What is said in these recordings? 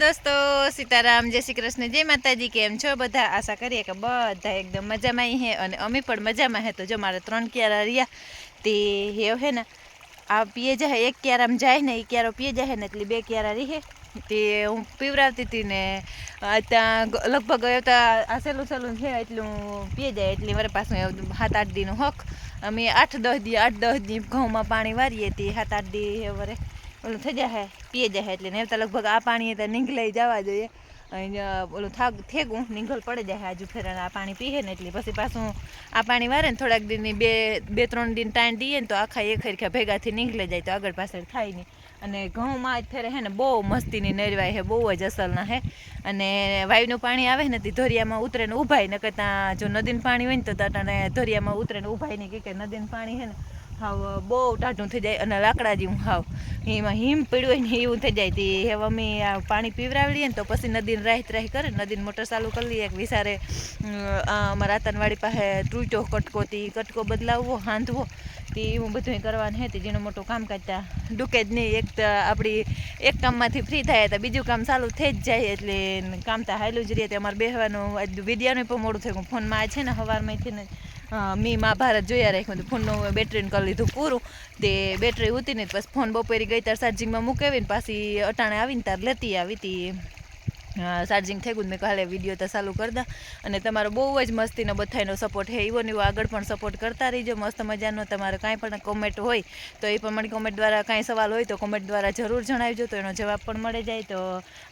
દોસ્તો, સીતારામ, જય શ્રી કૃષ્ણ, જય માતાજી, કેમ છો? બધા આશા કરીએ કે બધા એકદમ મજામાં હે અને અમે પણ મજામાં હે. તો જો મારે ત્રણ ક્યારા રહ્યા, તે હેવ હે ને, આ પીએ જાય એક ક્યારામ જાય ને એ ક્યારો પીએ જાય ને, એટલે બે ક્યારા રહે. તે હું પીવરાવતી હતી ને ત્યાં લગભગ હવે તો આ સહેલું સહેલું છે, એટલું પીએ જાય, એટલે મારે એવું સાત આઠ દીનું હક. અમે આઠ દસ દી, આઠ દસ દી ઘઉંમાં પાણી વારીએ તે સાત આઠ દી વરે. ઓલું થઈ જાય પીએ જાય એટલે ને તો લગભગ આ પાણી તો નીંગલાઈ જવા જોઈએ. ઓલું થાક, થેગું, નીંગલ પડે જાય આજુ ફેરાને આ પાણી પીએ ને એટલે પછી પાછું આ પાણી વારે ને થોડાક દિનની બે બે, ત્રણ દિન ટાઈમ દઈએ ને તો આખા એક હરખા ભેગાથી નીકળી જાય તો આગળ પાછળ થાય નહીં. અને ઘઉંમાં જ ફેરે હે ને બહુ મસ્તીની નરવાય હે, બહુ જ અસલના હે. અને વાયુનું પાણી આવે ને તે ધોરિયામાં ઉતરે ને ઉભાય ને કરતાં જો નદીનું પાણી હોય ને તો તાટાને ધોરિયામાં ઉતરે ને ઉભાય નહીં કે નદીનું પાણી હે ને હાવ બહુ ટાઢું થઈ જાય અને લાકડા જેવું હાવ. એમાં હિમ પડ્યું હોય ને એવું થઈ જાય. તે હવે અમે આ પાણી પીવરાવી લઈએ ને તો પછી નદીને રાહત રાહી કરે નદીને મોટર ચાલુ કરી લઈએ. એક વિસારે અમારા આતનવાડી પાસે તૂટ્યો કટકો, તે કટકો બદલાવવો, હાંધવો. તે એવું બધું કરવાનું હતી જેનું મોટું કામ કરતા ડૂકે જ નહીં. એક તો આપણી એક કામમાંથી ફ્રી થાય તો બીજું કામ ચાલુ થઈ જ જાય એટલે કામ તો હાલું જ રહે. તે અમારે બેહવાનું વિદ્યાનું પણ મોડું થયું ફોનમાં છે ને સવારમાંથી ને મેં મી મહાભારત જોયા રાખ્યું હતું. ફોનનું બેટરીને કરી લીધું પૂરું. તે બેટરી ઉતીને પછી ફોન બપોરે ગઈ તાર ચાર્જિંગમાં મૂકાવીને પાછી અટાણે આવીને તાર લેતી આવી હતી. ચાર્જિંગ થઈ ગયું મેં કાલે વીડિયો તો ચાલુ કરી દા. અને તમારો બહુ જ મસ્તીનો બધાનો સપોર્ટ હે એવો ને એવો આગળ પણ સપોર્ટ કરતા રહીજો, મસ્ત મજાનો. તમારે કાંઈ પણ કોમેન્ટ હોય, તો એ પણ મને કોમેન્ટ દ્વારા કાંઈ સવાલ હોય તો કોમેન્ટ દ્વારા જરૂર જણાવજો, તો એનો જવાબ પણ મળી જાય. તો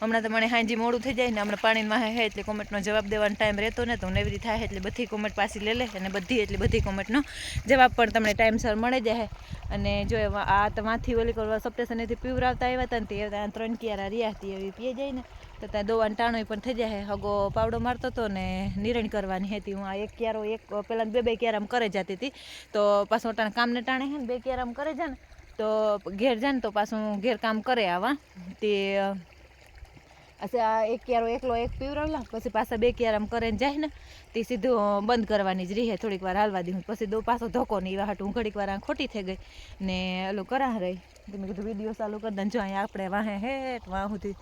હમણાં તો મને હાંજી મોડું થઈ જાય ને હમણાં પાણીમાં હે એટલે કોમેન્ટનો જવાબ દેવાનો ટાઈમ રહેતો ને, તો નેવરી થાય એટલે બધી કોમેન્ટ પાછી લે લે અને બધી એટલી બધી કોમેન્ટનો જવાબ પણ તમને ટાઈમસર મળી જાય. અને જો એવા આ તમાથી ઓલી કરવા સપ્ટેશનેથી પીવરાવતા આવ્યા હતા ને, તે ત્રણ ક્યારા રહ્યા હતી એવી પીએ જાય ને. તો ત્યાં દોવાનું ટાણો પણ થઈ જાય હગો પાવડો મારતો હતો ને નિરણ કરવાની હતી. હું આ એક ક્યારો, એક પહેલાં બે બે ક્યારામ કરે જતી હતી. તો પાછું ટાણે કામને ટાણે હે ને બે ક્યારામ કરે છે ને તો ઘેર જાય ને તો પાછું ઘેર કામ કરે આવા. તે આ એક ક્યારો એકલો એક પીવરાવલા પછી પાછા બે ક્યારે આમ કરીને જાય ને, તે સીધું બંધ કરવાની જ રહે થોડીક વાર હાલવા દીધું પછી દો પાછો ધોકો ને એવા હાટું ઘડીક વાર ખોટી થઈ ગઈ. ને ઓલું કરા રહી. તમે કીધું, વીડિયો ચાલુ કરી દે જો અહીંયા આપણે વાહે હેઠ વાહ સુધી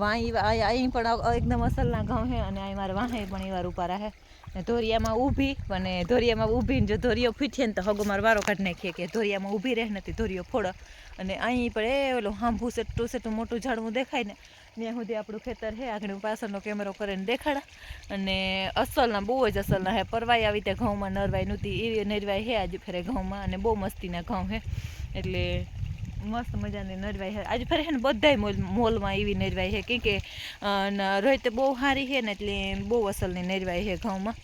વાં અહીં પણ એકદમ અસલના ઘઉં હે, અને અહીં મારે વાહે પણ એવા રૂપા રહે. ને ધોરિયામાં ઊભી, અને ધોરિયામાં ઊભીને જો ધોરિયો ફીઠીએ ને તો હગો મારો વારો કાઢી નાખીએ કે ધોરિયામાં ઊભી રહે નથી ધોરિયો ફોડો. અને અહીં પણ એ ઓલું હાંભું સેટું સેટું મોટું ઝાડવું દેખાય ને ત્યાં સુધી આપણું ખેતર છે. આગળ પાછળનો કેમેરો કરીને દેખાડા. અને અસલના, બહુ જ અસલના હે પરવાઈ આવી તે ઘઉંમાં નરવાય નહોતી. એવી નરવાય હે આજે ફેરે ઘઉંમાં. અને બહુ મસ્તીના ઘઉં હે એટલે મસ્ત મજાની નરવાઈ હે આજે ફરે હે ને બધાય મોલ, મોલમાં એવી નરવાઈ હે કે રોહિત બહુ સારી છે ને એટલે બહુ અસલની નરવાઈ હે ઘઉંમાં.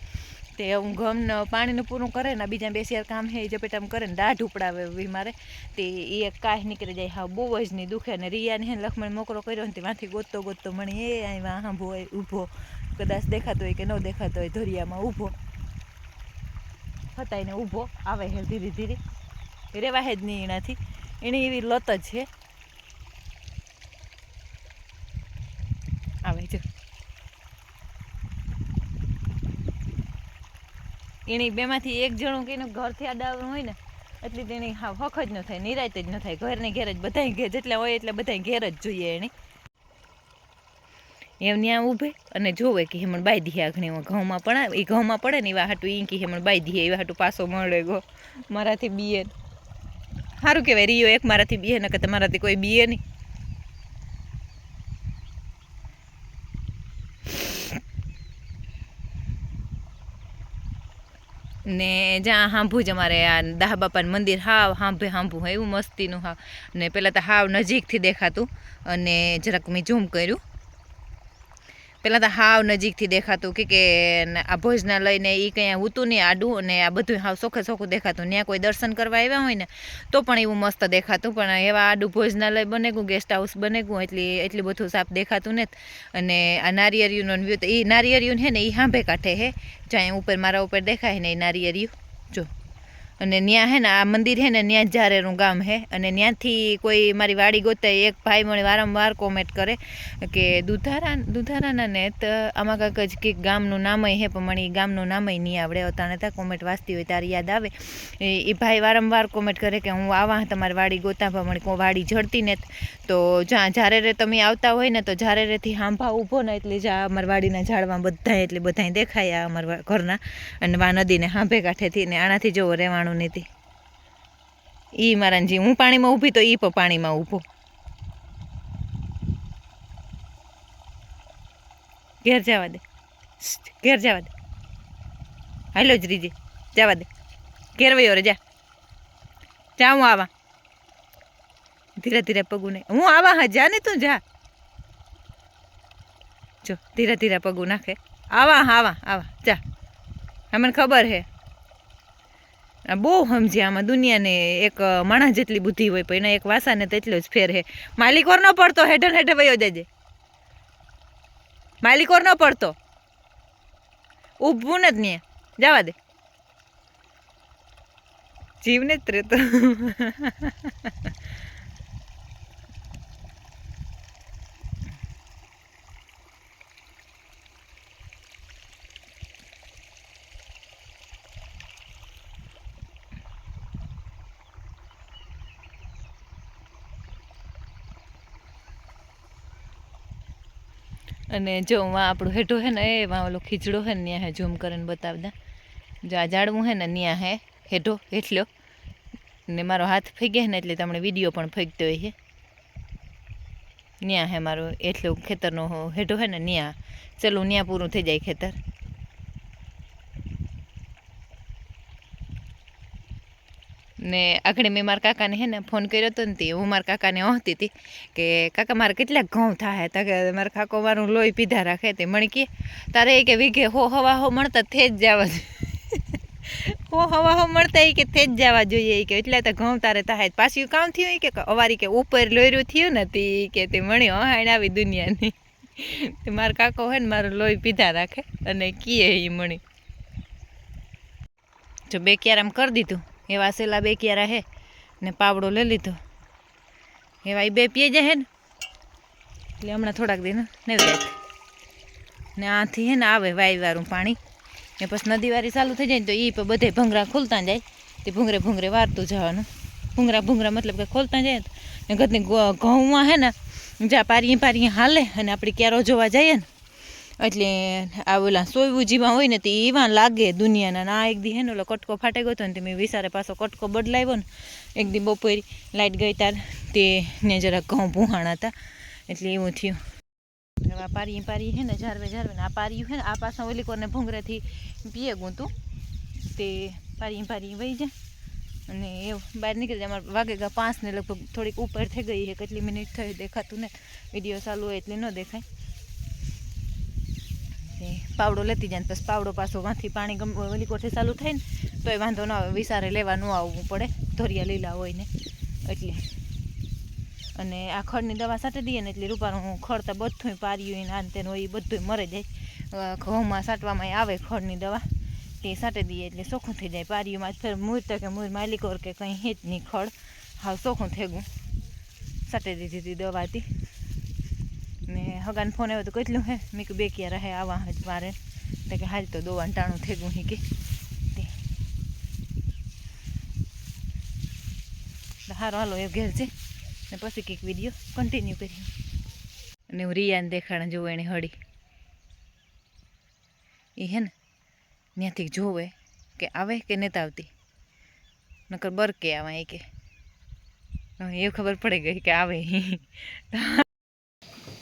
તે હું ઘઉં પાણીનું પૂરું કરે ને બીજા બે શેર કામ હે એ જપેટામ કરે ને, દાઢ ઉપડાવે બી મારે. તે એ કાંઈ નીકળી જાય, હા, બહુ જ નહીં દુખે. ને રિયાને હે લખમણ મોકરો કર્યો ને, તેમાંથી ગોતતો ગોતતો મણી એ અહીં વાહ હાંભો હોય ઊભો. કદાચ દેખાતો હોય કે ન દેખાતો હોય, ધોરિયામાં ઊભો. ફતાઈને ઊભો, આવે હે ધીરે ધીરે. રેવા હે જ નહીં એનાથી. એની એવી લત જ છે આવે જો એની બેમાંથી એક જણું કે એનું ઘરથી આડાવવાનું હોય ને, એટલી તેની હા હક જ ન થાય, નિરાયત જ ન થાય. ઘરને ઘેર જ બધા ઘેર, જેટલા હોય એટલે બધા ઘેર જ જોઈએ એની એમ ત્યાં ઊભે અને જોવે કે હેમણ બાઈ દીએ આઘણી ઘઉંમાં પણ, એ ઘઉંમાં પડે ને એવા હાટું, ઈ કે હેમણ બાઈ દીએ એવા હાટું પાસો મળે ગો. મારાથી બીએ સારું કહેવાય, રિયો એક મારાથી બીએ ને કે તમારાથી કોઈ બીએ નહીં. ને જ્યાં હાંભું જ અમારે આ દાહ બાપાનું મંદિર, હાવ હાંભે હાંભું હોય એવું મસ્તીનું હાવ. ને પહેલાં તો હાવ નજીકથી દેખાતું અને જરાક મેં ઝૂમ કર્યું. પહેલાં તો હાવ નજીકથી દેખાતું કે કે આ ભોજનાલય ને એ કંઈ હોતું નહીં આડું અને આ બધું હાવ સોખે સોખું દેખાતું. ત્યાં કોઈ દર્શન કરવા આવ્યા હોય ને, તો પણ એવું મસ્ત દેખાતું. પણ એવા આડું ભોજનાલય બને ગયું ગેસ્ટ હાઉસ બને ગયું એટલી, એટલું બધું સાફ દેખાતું ને અને આ નારિયેરીયુંનો વ્યૂ તો એ નારિયેરીયું છે ને એ હાંભે કાંઠે હે. જ્યાં ઉપર મારા ઉપર દેખાય ને એ નારિયેરીયું જો. અને ત્યાં હે ને આ મંદિર હે ને ત્યાં જારેરું ગામ હે. અને ત્યાંથી કોઈ મારી વાડી ગોતાય એક ભાઈ મને વારંવાર કોમેન્ટ કરે કે દુધારા દુધારાના ને તો આમાં કાંક જ કંઈક ગામનું નામય હે, પણ મને એ ગામનું નામય નહીં આવડે. અતાણે ત્યાં કોમેન્ટ વાંચતી હોય તારી યાદ આવે. એ ભાઈ વારંવાર કોમેન્ટ કરે કે હું આવા તમારી વાડી ગોતા, પણ મને કોઈ વાડી જડતી ને તો જ્યાં જ્યારે રે તમે આવતા હોય ને તો જ્યારે રેથી હાંભા ઊભો ને એટલે જ અમારી વાડીના ઝાડમાં બધા એટલે બધાય દેખાય અમારા ઘરના. અને વા નદીને હાંભે કાંઠેથી ને આનાથી જોવો રહેવાનું. નથી. એ મારા જી હું પાણીમાં ઊભી તો એ પણ પાણીમાં ઊભો. ઘેર જવા દે. ઘેર જવા દે. હાલો જ રીજી જવા દે. ઘેર વયો રે, જા. જા, હું આવા. ધીરે ધીરે પગું નહીં હું આવા, હા, જા ને તું, જા. જો, ધીરે ધીરે પગું નાખે. આવા આવા આવા, જા. મને ખબર હે. બહુ સમજ્યા આમાં દુનિયાને એક માણસ જેટલી બુદ્ધિ હોય, પણ એના એક વાસાને તેટલો જ ફેર હે. માલિકોર ન પડતો, હેઠળ હેઠે વયો જજે. માલિકોર ન પડતો. ઊભું જ નહીં જવા દે. જીવને જ રહેતો અને જો વાં આપણું હેઠો હે ને, એ વાં ઓલો ખીચડો હે ને ત્યાં હે, ઝૂમ કરીને બતાવતા. જો આ જાડવું હે ને ત્યાં હે, હેઠો હેઠલો ને મારો હાથ ફેંકે ને, એટલે તમને વીડિયો પણ ફેંકતો હોય છે ત્યાં હે મારો, એટલું ખેતરનો હેઠો હે ને ત્યાં ચલો, ન્યા પૂરું થઈ જાય ખેતર. ને આગળ મેં મારા કાકાને હે ને ફોન કર્યો હતો ને તે, હું મારા કાકાને ઓહતી હતી કે, કાકા, મારે કેટલાક ઘઉં થાય? તા કે મારા કાકો મારું લોહી પીધા રાખે તે. મને કે, તારે કે વીઘે હો હવા હો મળતા થે જ જવા હો હવા હો મળતા એ કે થે જ જવા જોઈએ કે, એટલે તો ઘઉં તારે થાય પાછું કામ થયું કે, અવારી કે ઉપર લોયરું થયું ને તે કે, તે મણી હાણ આવી દુનિયાની. તે મારા કાકો હોય ને મારું લોહી પીધા રાખે અને કીએ એ મણી. જો બે ક્યારે આમ કરી દીધું. એવા સેલા બે ક્યારા હે ને પાવડો લઈ લીધો. એવા એ બે પીએ જાય ને, એટલે હમણાં થોડાક દિન નહીં ને આથી હે ને આવે વાયવાળું પાણી. ને પછી નદીવારી ચાલુ થઈ જાય ને તો એ પણ બધે ભૂંગરા ખોલતા જાય. તે ભૂંગરે ભૂંગરે વારતું જવાનું. ભૂંગરા ભૂંગરા મતલબ કે ખોલતા જાય ને. ઘરની ઘઉંમાં હે ને, જ્યાં પારીએ પારીએ હાલે અને આપણે ક્યારો જોવા જઈએ ને એટલે આ ઓલા સોયવું જીવા હોય ને તે એવા લાગે દુનિયાના. ના, એક દી હેને ઓલો કટકો ફાટે ગયો હતો ને તે મેં વિસારે પાછો કટકો બદલાવ્યો ને, એક દી બપોર લાઇટ ગઈ તાર, તે ને જરાક ઘઉં ભૂહાણા હતા, એટલે એવું થયું. આ પારી પારી હે ને ઝારવે ઝારવે ને આ પાર્યું હે ને આ પાછા ઓલી કોને ભૂંગરેથી પીએ ગુંતું, તે પારી પારી વહી જાય. અને એવું બહાર નીકળી જાય, અમારે વાગે ગયા પાંચ ને લગભગ થોડીક ઉપર થઈ ગઈ છે, કેટલી મિનિટ થઈ દેખાતું ને, વીડિયો ચાલુ હોય એટલે ન દેખાય. પાવડો લેતી જાય પછી પાવડો પાછો વાંથી પાણી કોઠે ચાલુ થાય ને, તોય વાંધો ન આવે વિસારે લેવા ન આવવું પડે, ધોરિયા લીલા હોય ને, એટલે. અને આ ખડની દવા સાટી દઈએ ને એટલે રૂપાનું ખડ તો બધું પાર્યું ને, આને તેનું એ બધું મરે જાય. ઘઉંમાં સાટવામાં આવે ખડની દવા, તે સાટી દઈએ એટલે ચોખ્ખું થઈ જાય પારીઓમાં. ફેર મૂર તો કે મૂર માલિકોર કે કંઈ હેત નહીં ખડ હાવ ચોખ્ખું થેગું સાટી દીધી હતી. દવાથી ને હગાને ફોન આવ્યો તો કેટલું હે, મેં કે બે ક્યાં રહે આવા જ મારે તો કે, હાલ તો દોવાનું ટાણું થઈ હી કે. હારો, હાલો એ ઘેર છે. ને પછી કંઈક વીડિયો કન્ટિન્યુ કરી અને હું રિયાને દેખાડે જોઉં એને હળી. એ હે ને, ત્યાંથી જોવે કે આવે કે નથી આવતી. નકર બર કે આવે એ કે. એ ખબર પડી ગઈ કે આવે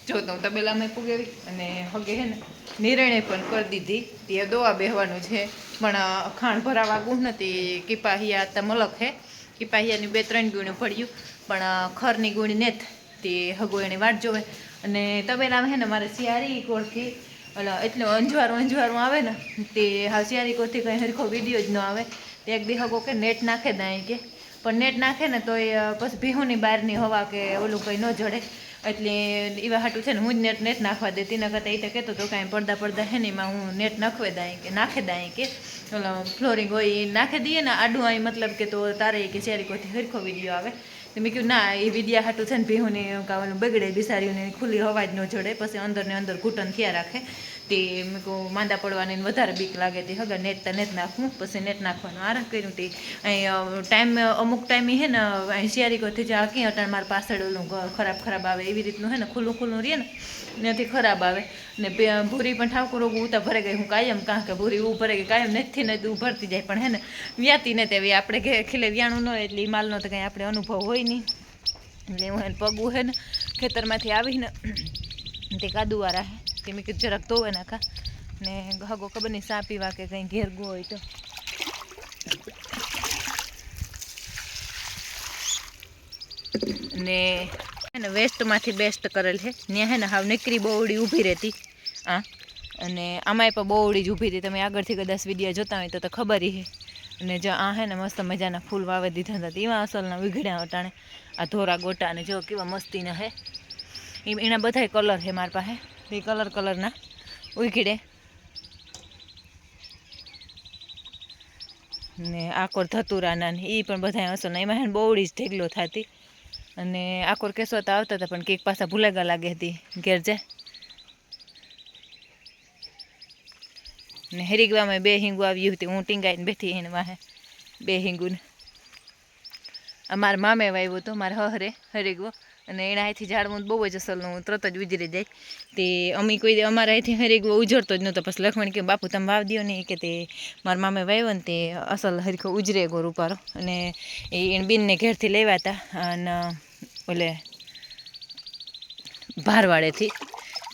જો તો હું તબેલામાં પુગેવી અને હગે હે ને નિર્ણય પણ કરી દીધી તે દોવા બેહવાનું છે. પણ ખાણ ભરાવા ગુણ નથી કિપાહિયા તો મલક હે કિપાહિયાની બે ત્રણ ગુણું પડ્યું. પણ ખરની ગુણી નેત તે હગો એની વાટ જોવે. અને તબેલામાં હે ને, મારે સિયારી ઓલા એટલું અંજવારું અંજવારું આવે ને, તે હા સિયારી કોરથી કંઈ હરખો વીડિયો જ ન આવે. તે એક દી હગો કે નેટ નાખે દાય કે. પણ નેટ નાખે ને તો એ પછી ભીહુની બહારની હવા કે ઓલું કંઈ ન જડે. એટલે એવા હાટું છે ને હું જ નેટ નેટ નાખવા દેતી ન કરતાં એ તો કહેતો હતો કાંઈ પડદા પડદા હે ને એમાં હું નેટ નાખવે દાય કે નાખે દાય કે. ફ્લોરિંગ હોય એ નાખી દઈએ ને આડું અહીં મતલબ કે તો તારે કે ચેરી કોઈથી હરખો વીડિયો આવે. મેં કહ્યું ના, એ વિદ્યા હાટું છે ને ભેહુને કાવાનું બગડે બિસારીઓને ખુલ્લી હવા જ ન જોડે, પછી અંદર ને અંદર ઘૂંટણ થયા રાખે. તે મેં કહું માંદા પડવાની વધારે બીક લાગે તે હગર નેટ તો નેટ નાખવું પછી નેટ નાખવાનું આરામ કર્યું તે. અહીં ટાઈમ અમુક ટાઈમે હે ને, અહીં શિયારી કોથી જા કી અટાણ મારા પાછળ ઓલું ખરાબ ખરાબ આવે, એવી રીતનું હે ને, ખુલ્લું ખુલ્લું રહે ને નથી ખરાબ આવે. ને ભૂરી પણ ઠાકોર ઉતા ભરે ગઈ, હું કાયમ કાં કે ભૂરી ઉ ભરે ગઈ, કાયમ નથી ને ઉભરતી ભરતી જાય, પણ હે ને, વ્યાતી ને તેવી, આપણે ખીલે વ્યાણું ન એટલે માલનો તો કંઈ આપણે અનુભવ હોય નહીં એટલે હું એને પગું હે ને ખેતરમાંથી આવીને તે કાદુવાળા હે. તે મેં કીધું જરાક ધોવે નાખા. ને હગો ખબર નહીં સાપી પીવા કે કંઈ ઘેર ગો હોય તો. ને ને વેસ્ટમાંથી બેસ્ટ કરેલ છે ત્યાં હે ને હાવ નીકળી બોવડી ઊભી રહેતી. આ અને આમાંય પણ બોવડી જ ઊભી હતી. તમે આગળથી કદાચ વીડિયો જોતા હોય તો તો ખબર હે. અને જો આ હે ને મસ્ત મજાના ફૂલ વાવે દીધા હતા એવા અસલના વીઘડ્યા અટાણે આ ધોરા ગોટા ને જો કેવા મસ્તીના હે. એના બધાય કલર હે મારી પાસે. એ કલર કલરના. ઉઘીડે. ને આકોર ધતુરાના એ પણ બધા અસલ એમાં હે ને બહુડી જ ઢેગલો થતી. અને આકોર કેસો તો આવતા હતા પણ કંઈક પાછા ભૂલાગા લાગે હતી ઘેર જાય ને હેરીગવામાં બે હિંગુ આવ્યું હતું, હું ટીંગાઈને બેઠી એને વાહે, બે હિંગુને. અમારા મામે વાવ્યો હતો, મારા હરે હરીગવો. અને એના અહીંથી ઝાડવું બહુ જ અસલનું તરત જ ઉજરી જાય તે અમે કોઈ અમારા અહીંથી હરીગવો ઉજરતો જ નહોતો, પછી લખમણ કે, બાપુ, તમે વાવ દો ને કે તે મારા મામે વાવ્યો ને તે અસલ હરીખો ઉજરે ગો રૂપારો. અને એ એને બીનને ઘેરથી લેવા હતા અને, ઓલે, ભારવાડેથી.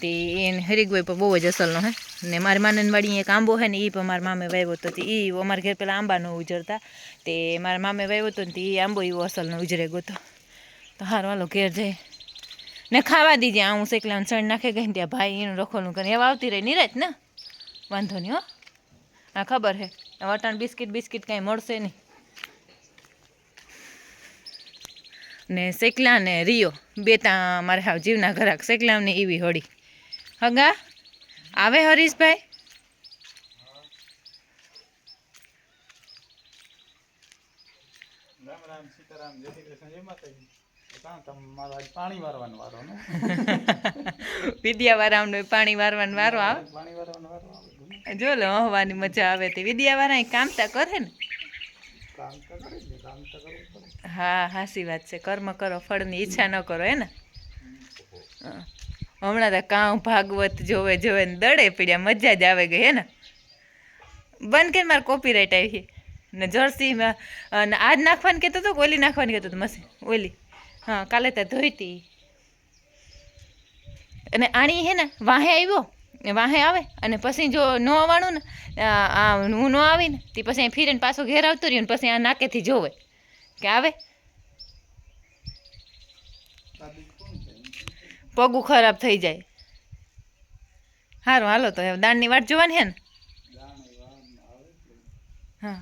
તે એને હરીગવો પણ બહુ જ અસલનો હે. ને મારી માનનવાડી એક આંબો હે ને એ પણ મારા મામે વાવ્યો હતો એ અમારા ઘેર પેલા આંબા ન ઉજરતા તે મારા મામે વાવ્યો હતો ને તે એ આંબો એવો અસલનો ઉજરે ગોતો. તો હારું વાલો ઘેર જાય ને ખાવા દીજે, આ હું શેકલા ચણ નાખે ગઈ ત્યાં ભાઈ એનું રખોલું કરે. એવા આવતી રહી નિરાજ ને? વાંધો નહીં હો. હા ખબર હે વટાણ બિસ્કિટ બિસ્કિટ કાંઈ મળશે નહીં. ને શેકલા ને રિયો બે ત્યાં મારે હાવ જીવના ઘરાક શેકલા ને એવી હોડી હગા? આવે હરીશભાઈ? પાણી વારવાનો વારો પાણી વારવાનો વારો આવે. જો લે હવાની મજા આવે તે. વિદ્યાવાળા કામ તા કરે ને? હા હાસી વાત છે. કર્મ કરો ફળની ઈચ્છા ન કરો હે ને? હા. હમણાં તો કાં ભાગવત જોવે જોવે ને દડે પીડ્યા, મજા જ આવે ગઈ હે ને. બંધ કે મારે કોપીરાઇટ આવી ને જર્સીમાં અને આજ નાખવાની કહેતો હતો ઓલી નાખવાની કહેતો હતો મશીન ઓલી. હા, કાલે તો ધોઈતી અને આણી હે ને, વાહે આવ્યો વાહે આવે, અને પછી જો ન આવવાનું ને આ હું ન આવીને, તે પછી ફીરીને પાછો ઘેર આવતો રહ્યો ને પછી આ નાકેથી જોવે કે આવે. પગું ખરાબ થઈ જાય. સારું હાલો તો હવે દાણની વાટ જોવાની હે હા.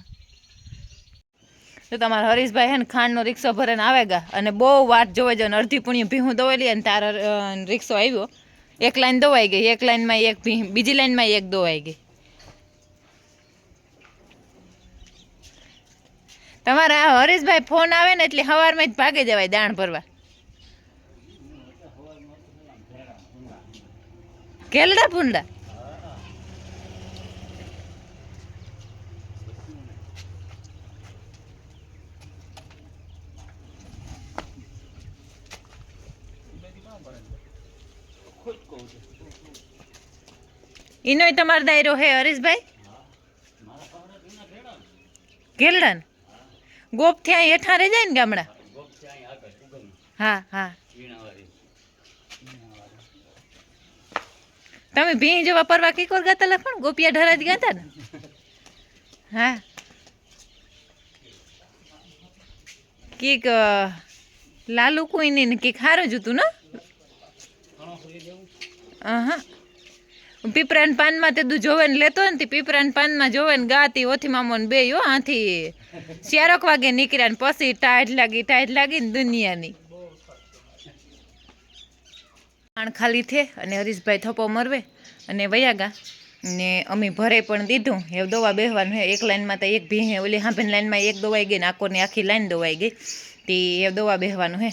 તો તમારા હરીશભાઈ હે ને ખાંડનો રિક્ષો ભરીને આવે ગા, અને બહુ વાટ જોવે જો અડધી પુણ્ય ભીહું દોવેલી અને તારો રિક્ષો આવ્યો. એક લાઈન દોવાઈ ગઈ, એક લાઈનમાં એક બીજી લાઈનમાં એક દોવાઈ ગઈ. તમારા હરીશભાઈ ફોન આવે ને એટલે સવારમાં જ ભાગે જવાય દાણ ભરવા. કેલડા ભૂંડા એનોય તમારો દાયરો હે હરીશભાઈ ગેલડા ને ગોપ ત્યાં હેઠા રહી જાય ને ગામડા હા હા તમે ભીં જેવા પરવા કીકોર ગાતા લખો ગોપિયા ગોપિયા જ ગાતા ને? હા. કીક લાલુ કોઈ નહીં કીક હારું જ હતું, ને? હા પીપરાન પાનમાં તે તું જોવે ને લેતો ને તે પીપરાન પાનમાં જોવે ને ગાતી ઓથી મામો ને બે આથી ચારક વાગે નીકળ્યા ને પછી ટાઈટ લાગી ટાઈટ લાગી ને દુનિયાની. પાણ ખાલી થે અને હરીશભાઈ થપ્પો મરવે અને વયા ગા ને અમે ભરે પણ દીધું. એ દવા બેહવાનું હે. એક લાઈનમાં તો એક ભી હે. ઓલી હાંભેન લાઈનમાં એક દવાઈ ગઈ ને આખી લાઈન દવાઈ ગઈ. તે એ દવા બેહવાનું હે.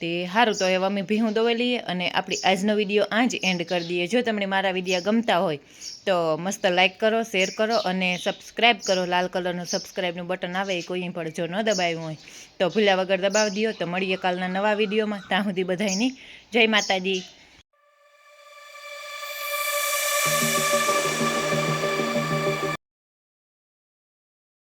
તે સારું તો હવે અમે ભીહું દોવેલીએ અને આપણી આજનો વીડિયો આ જ એન્ડ કરી દઈએ. જો તમને મારા વિડીયા ગમતા હોય, તો મસ્ત લાઇક કરો શેર કરો અને સબસ્ક્રાઈબ કરો. લાલ કલરનું સબસ્ક્રાઈબનું બટન આવે, એ કોઈ પણ જો ન દબાવ્યું હોય, તો ભૂલ્યા વગર દબાવી દો. તો મળીએ કાલના નવા વિડીયોમાં. ત્યાં સુધી બધાની જય માતાજી.